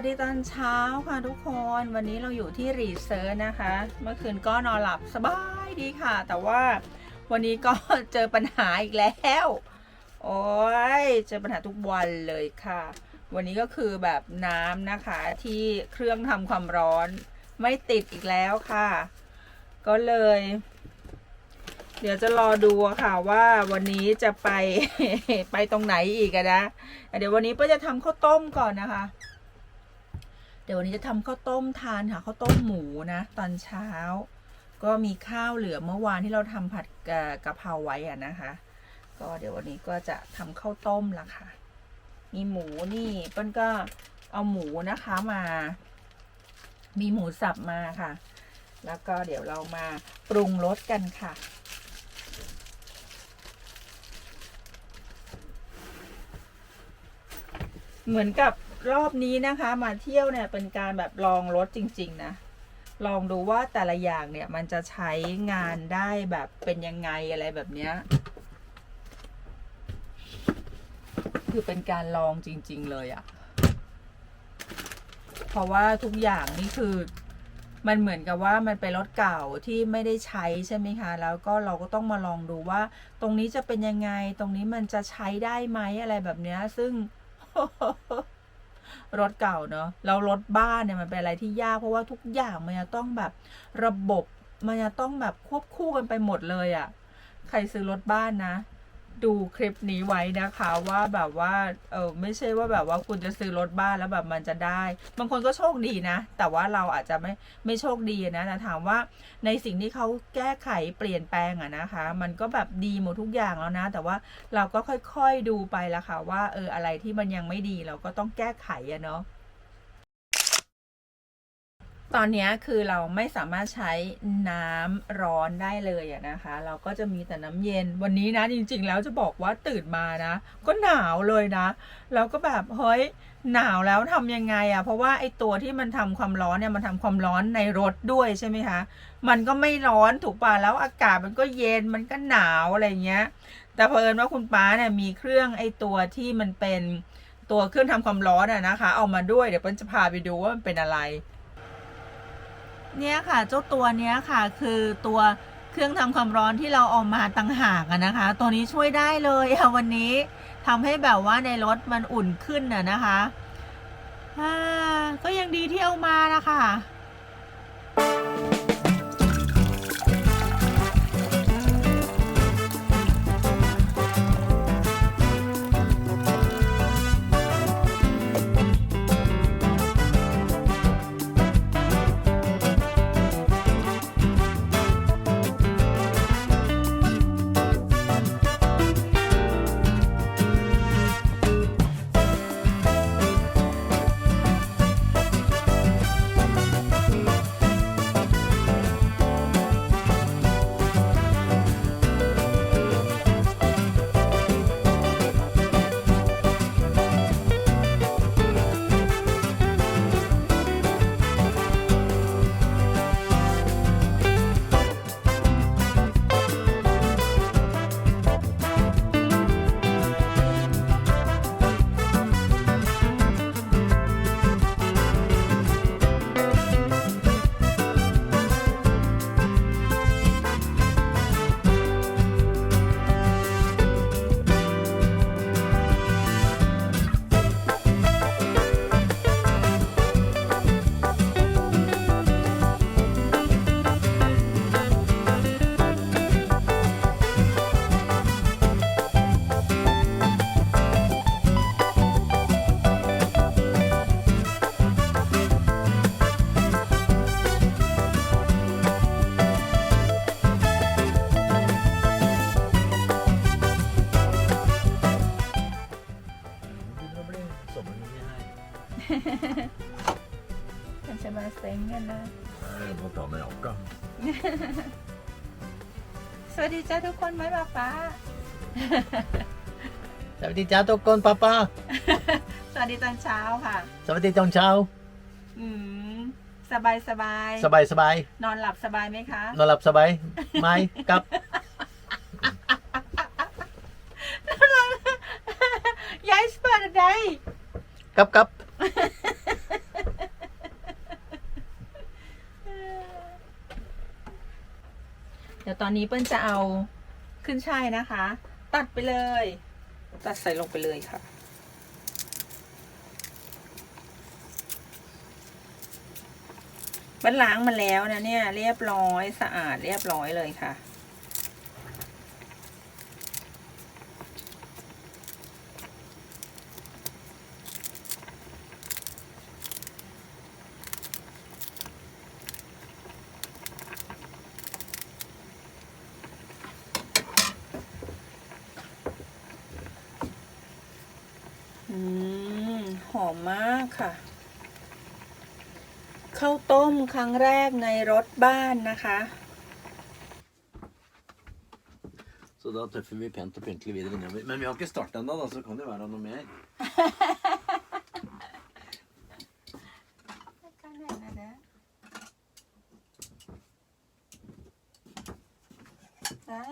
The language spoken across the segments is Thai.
วัสดีตอนเช้าค่ะทุกคนวันนี้เราอยู่ที่รีเซิร์ชนะคะ เมื่อคืนก็นอนหลับสบายดีค่ะ แต่ว่าวันนี้ก็เจอปัญหาอีกแล้ว โอ้ยเจอปัญหาทุกวันเลยค่ะ วันนี้ก็คือแบบน้ำนะคะที่เครื่องทำความร้อนไม่ติดอีกแล้วค่ะ ก็เลย เดี๋ยวจะรอดูค่ะว่าวันนี้จะไปไปตรงไหนอีกนะเดี๋ยววันนี้เป้าจะทำข้าวต้มก่อนนะคะ ดี๋ยววันนี้จะทำข้าวต้มทานค่ะข้าวต้มหมูนะตอนเช้า ก็มีข้าวเหลือเมื่อวานที่เราทำผัดกะกะเพราไว้อะนะคะ ก็เดี๋ยววันนี้ก็จะทำข้าวต้มละค่ะ มีหมูนี่เปิ้ลก็เอาหมูนะคะมา มีหมูสับมาค่ะ แล้วก็เดี๋ยวเรามาปรุงรสกันค่ะเหมือนกับ รอบนี้นะคะ มาเที่ยวเนี่ยเป็นการแบบลองรถจริง ๆ นะ ลองดูว่าแต่ละอย่างเนี่ยมันจะใช้งานได้แบบเป็นยังไงอะไรแบบเนี้ยคือเป็นการลองจริง ๆ เลยอะเพราะว่าทุกอย่างนี่คือมันเหมือนกับว่ามันเป็นรถเก่าที่ไม่ได้ใช้ใช่ไหมคะ แล้วก็เราก็ต้องมาลองดูว่า ตรงนี้จะเป็นยังไง ตรงนี้มันจะใช้ได้ไหมอะไรแบบเนี้ย ซึ่ง รถเก่าเนาะแล้วรถบ้านเนี่ยมันเป็นอะไรที่ยากเพราะว่าทุกอย่างมันจะต้องแบบระบบมันจะต้องแบบควบคู่กันไปหมดเลยอะ่ะ ใครซื้อรถบ้านนะ ดูคลิปนี้ไว้นะคะว่าแบบว่าเออไม่ใช่ว่าแบบว่าคุณจะซื้อรถบ้านแล้วแบบมันจะได้ บางคนก็โชคดีนะ แต่ว่าเราอาจจะไม่ไม่โชคดีนะแต่ถามว่าในสิ่งที่เขาแก้ไขเปลี่ยนแปลงอะนะคะ มันก็แบบดีหมดทุกอย่างแล้วนะ แต่ว่าเราก็ค่อยๆดูไปละค่ะว่าเอออะไรที่มันยังไม่ดีเราก็ต้องแก้ไขอะเนาะ ตอนนี้คือเราไม่สามารถใช้น้ำร้อนได้เลยอะนะคะ เราก็จะมีแต่น้ำเย็นวันนี้นะจริง ๆ แล้วจะบอกว่าตื่นมานะ ก็หนาวเลยนะแล้วก็แบบเฮ้ยหนาวแล้วทำยังไงอะเพราะว่าไอตัวที่มันทำความร้อนเนี่ยมันทำความร้อนในรถด้วยใช่ไหมคะมันก็ไม่ร้อนถูกป่ะแล้วอากาศมันก็เย็นมันก็หนาวอะไรเงี้ย แต่เผอิญว่าคุณป้าเนี่ยมีเครื่องไอตัวที่มันเป็นตัวเครื่องทำความร้อนอะนะคะ เอามาด้วยเดี๋ยวเปิ้ลจะพาไปดูว่ามันเป็นอะไร เนี่ยค่ะเจ้าตัวเนี้ยค่ะคือตัวเครื่องทำความร้อนที่เราเอามาต่างหากนะคะ ตัวนี้ช่วยได้เลยอะวันนี้ทำให้แบบว่าในรถมันอุ่นขึ้นน่ะนะคะก็ยังดีที่เอามานะคะ คนไหมป้าป้า สวัสดีจ้าทุกคนป้าป้าสวัสดีตอนเช้าค่ะ สวัสดีตอนเช้า อืม สบายสบายสบายสบายนอนหลับสบายไหมคะ นอนหลับสบายไม่กับยายสปารดายครับกับเดี๋ยวตอนนี้เปิ้ลจะเอา ขึ้นช่ายนะคะ ตัดไปเลย ตัดใส่ลงไปเลยค่ะ มันล้างมาแล้วนะเนี่ย เรียบร้อยสะอาดเรียบร้อยเลยค่ะ อืม หอมมากค่ะ ข้าวต้ม ครั้งแรกในรถบ้านนะคะ Så da tøffer vi pent og pyntelig videre innover. Men vi har ikke starta ennå, da, så kan det være noe mer. ได้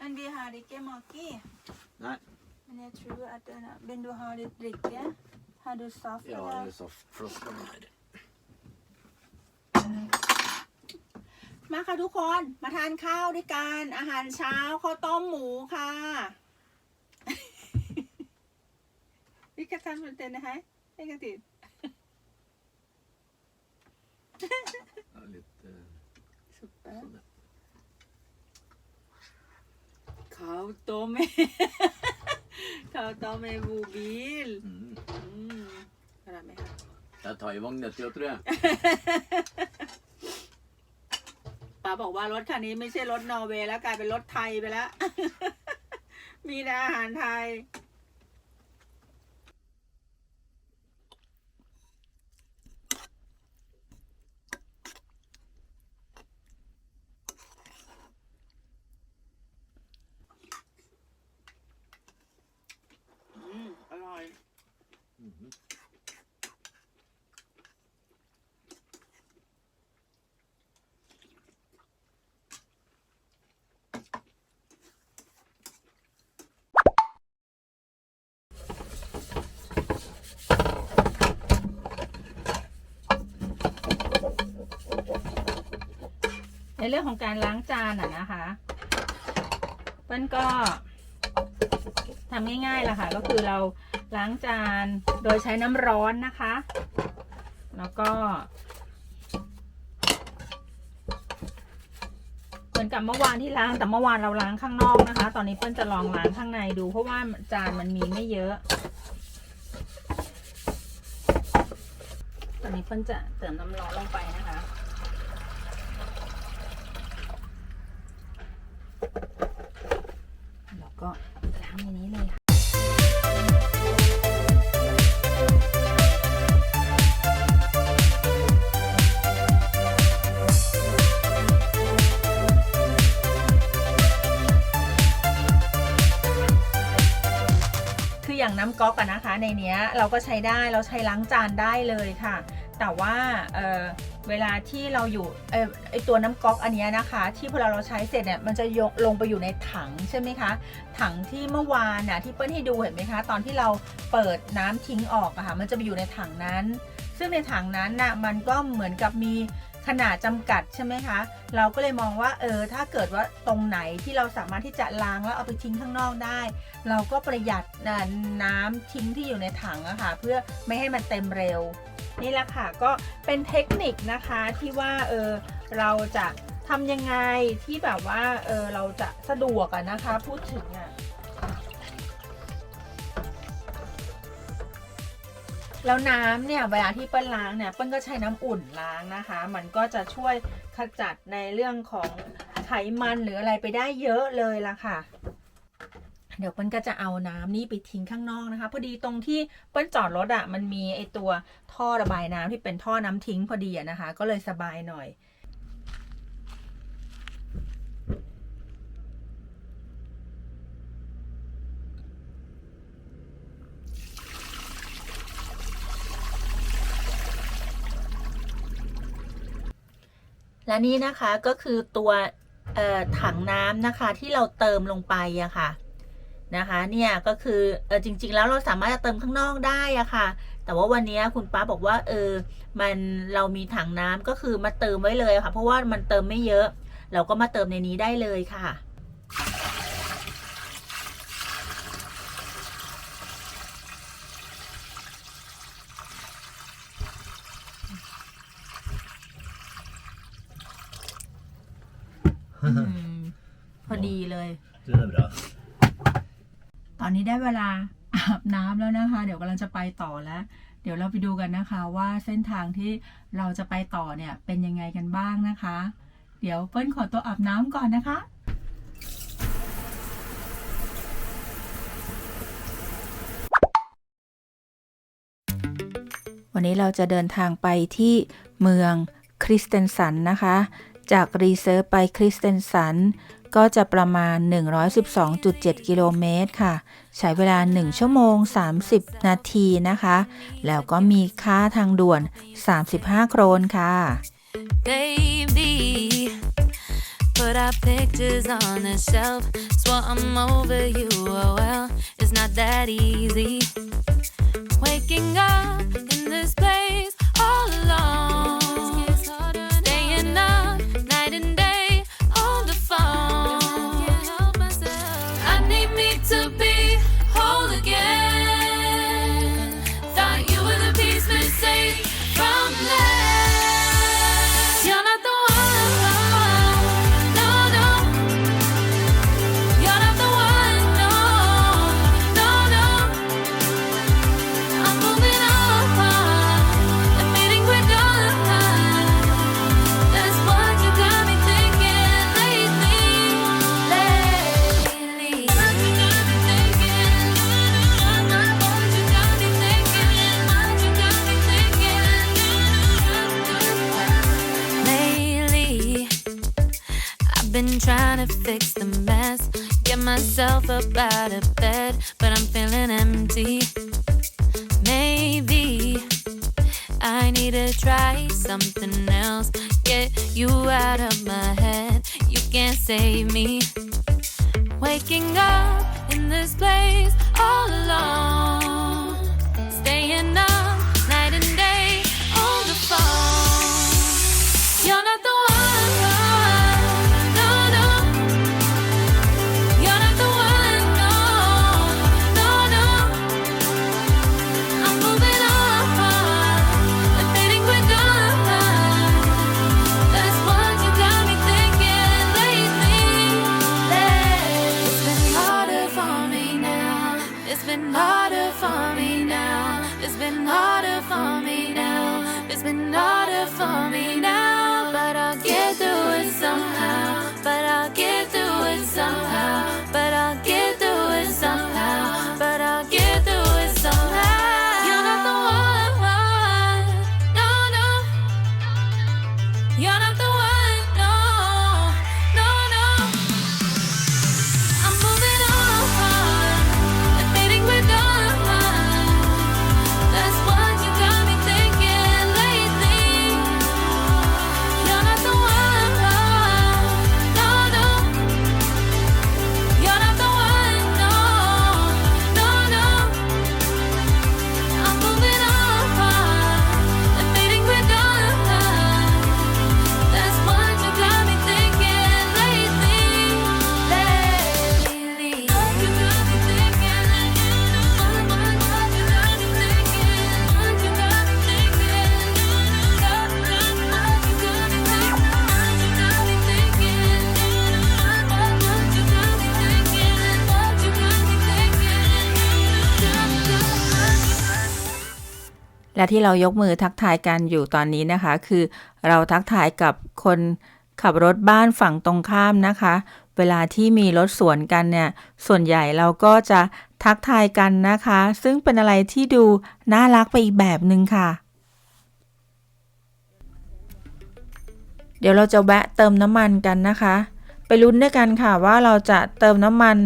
Men vi har ikke maki. Nei. Men jeg tror at den er- Vil du ha litt drikke? Har du saft? Ja, eller? det er softflaska her. มาค่ะทุกคนมาทานข้าวด้วยกันอาหารเช้าข้าวต้มหมูค่ะวิกาซันมันเต็นนะคะไม่กระติด Ja, litt eh, สุดแป๊บ sånn, ja. ข้าว ต้มข้าวต้มเอบูบิล Mm. อืมอร่อยไหมคะ Det er Taiwan dette, jo, tror jeg. ป้าบอกว่ารถคันนี้ไม่ใช่รถนอร์เวย์แล้วกลายเป็นรถไทยไปแล้ว มีแต่อาหารไทย อืม อร่อย Mhm. ในเรื่องของการล้างจานอะนะคะเปิ้ลก็ทำง่ายๆล่ะค่ะ ก็คือเราล้างจานโดยใช้น้ำร้อนนะคะ แล้วก็เหมือนกับเมื่อวานที่ล้างแต่เมื่อวานเราล้างข้างนอกนะคะ ตอนนี้เปิ้ลจะลองล้างข้างในดูเพราะว่าจานมันมีไม่เยอะ ตอนนี้เปิ้ลจะเติมน้ำร้อนลงไปนะ ออย่างน้ำก๊อกอะนะคะ ในเนี้ยเราก็ใช้ได้เราใช้ล้างจานได้เลยค่ะ แต่ว่าเออเวลาที่เราอยู่เออไอตัวน้ำก๊อกอันนี้นะคะ ที่พอเราเราใช้เสร็จเนี่ยมันจะยกลงไปอยู่ในถังใช่ไหมคะ ถังที่เมื่อวานน่ะที่เปิ้ลให้ดูเห็นไหมคะ ตอนที่เราเปิดน้ำทิ้งออกอะค่ะมันจะไปอยู่ในถังนั้น ซึ่งในถังนั้นน่ะมันก็เหมือนกับมี ขนาดจำกัดใช่ไหมคะ เราก็เลยมองว่าเออถ้าเกิดว่าตรงไหนที่เราสามารถที่จะล้างแล้วเอาไปทิ้งข้างนอกได้ เราก็ประหยัดน่ะน้ำทิ้งที่อยู่ในถังอะค่ะเพื่อไม่ให้มันเต็มเร็ว นี่แหละค่ะก็เป็นเทคนิคนะคะที่ว่าเออเราจะทำยังไงที่แบบว่าเออเราจะสะดวกอะนะคะ พูดถึงอะ แล้วน้ำเนี่ยเวลาที่เปิ้ลล้างเนี่ยเปิ้ลก็ใช้น้ำอุ่นล้างนะคะ มันก็จะช่วยขจัดในเรื่องของไขมันหรืออะไรไปได้เยอะเลยล่ะค่ะ เดี๋ยวเปิ้ลก็จะเอาน้ำนี่ไปทิ้งข้างนอกนะคะ พอดีตรงที่เปิ้ลจอดรถอะ่ะมันมีไอตัวท่อระบายน้ำที่เป็นท่อน้ำทิ้งพอดีอะนะคะ ก็เลยสบายหน่อย และนี่นะคะก็คือตัวถังน้ำนะคะที่เราเติมลงไปอะค่ะนะคะเนี่ยก็คือเออจริง ๆ แล้วเราสามารถจะเติมข้างนอกได้อะค่ะ แต่ว่าวันนี้คุณป้าบอกว่าเออมันเรามีถังน้ำก็คือมาเติมไว้เลยค่ะ เพราะว่ามันเติมไม่เยอะ เราก็มาเติมในนี้ได้เลยค่ะ อืมพอดี เลย Det är bra. ตอนนี้ได้เวลาอาบน้ำแล้วนะคะ เดี๋ยวกำลังจะไปต่อแล้ว เดี๋ยวเราไปดูกันนะคะ ว่าเส้นทางที่เราจะไปต่อเนี่ยเป็นยังไงกันบ้างนะคะ เดี๋ยวเปิ้ลขอตัวอาบน้ำก่อนนะคะวันนี้เราจะเดินทางไปที่เมืองคริสเตนสันนะคะ จากรีเซิร์ฟไปคริสเตนสัน ก็จะประมาณ 112.7 กิโลเมตรค่ะ ใช้เวลา 1 ชั่วโมง 30 นาทีนะคะ แล้วก็มีค่าทางด่วน 35 โครนค่ะ Baby, put our pictures on the shelf. Swore I'm over you. Oh well, it's not that easy. Waking up in this place fix the mess, get myself up out of bed, but I'm feeling empty. Maybe I need to try something else. Get you out of my head. You can't save me. Waking up in this place all alone. Staying up และที่เรายกมือทักทายกันอยู่ตอนนี้นะคะ คือเราทักทายกับคนขับรถบ้านฝั่งตรงข้ามนะคะ เวลาที่มีรถสวนกันเนี่ย ส่วนใหญ่เราก็จะทักทายกันนะคะ ซึ่งเป็นอะไรที่ดูน่ารักไปอีกแบบหนึ่งค่ะ เดี๋ยวเราจะแวะเติมน้ำมันกันนะคะ ไปลุ้นด้วยกันค่ะว่าเราจะเติมน้ำมัน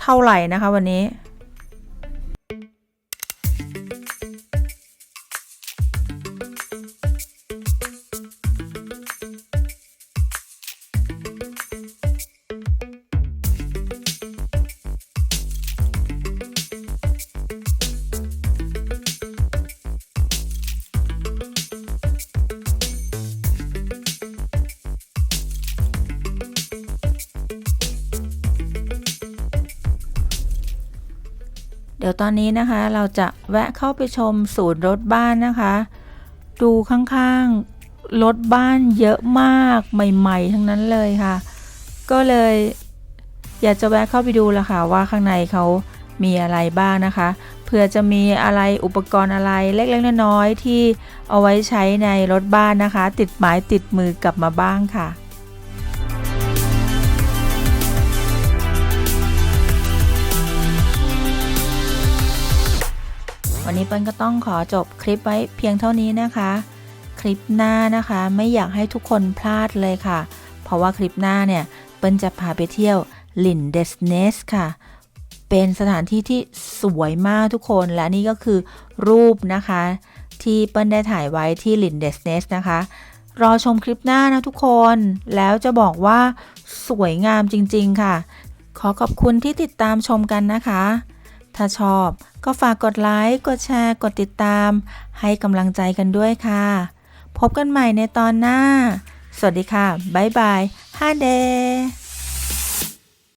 เท่าไหร่นะคะวันนี้ ดี๋ยวตอนนี้นะคะเราจะแวะเข้าไปชมศูนย์รถบ้านนะคะ ดูข้างๆรถบ้านเยอะมากใหม่ ๆ ทั้งนั้นเลยค่ะ ก็เลย อยากจะแวะเข้าไปดูละค่ะว่าข้างในเขามีอะไรบ้างนะคะเผื่อจะมีอะไรอุปกรณ์อะไรเล็กๆน้อยๆที่เอาไว้ใช้ในรถบ้านนะคะ ติดไม้ติดมือกลับมาบ้างค่ะ วันนี้เปิ้ลก็ต้องขอจบคลิปไว้เพียงเท่านี้นะคะ คลิปหน้านะคะไม่อยากให้ทุกคนพลาดเลยค่ะ เพราะว่าคลิปหน้าเนี่ย เปิ้ลจะพาไปเที่ยวลินเดสเนสค่ะ เป็นสถานที่ที่สวยมากทุกคนและนี่ก็คือรูปนะคะ ที่เปิ้ลได้ถ่ายไว้ที่ลินเดสเนสนะคะ รอชมคลิปหน้านะทุกคนแล้วจะบอกว่าสวยงามจริง ๆ ค่ะ ขอขอบคุณที่ติดตามชมกันนะคะ ถ้าชอบก็ฝากกดไลค์ กดแชร์ กดติดตาม ให้กำลังใจกันด้วยค่ะ พบกันใหม่ในตอนหน้า สวัสดีค่ะ บ๊ายบายฮาเด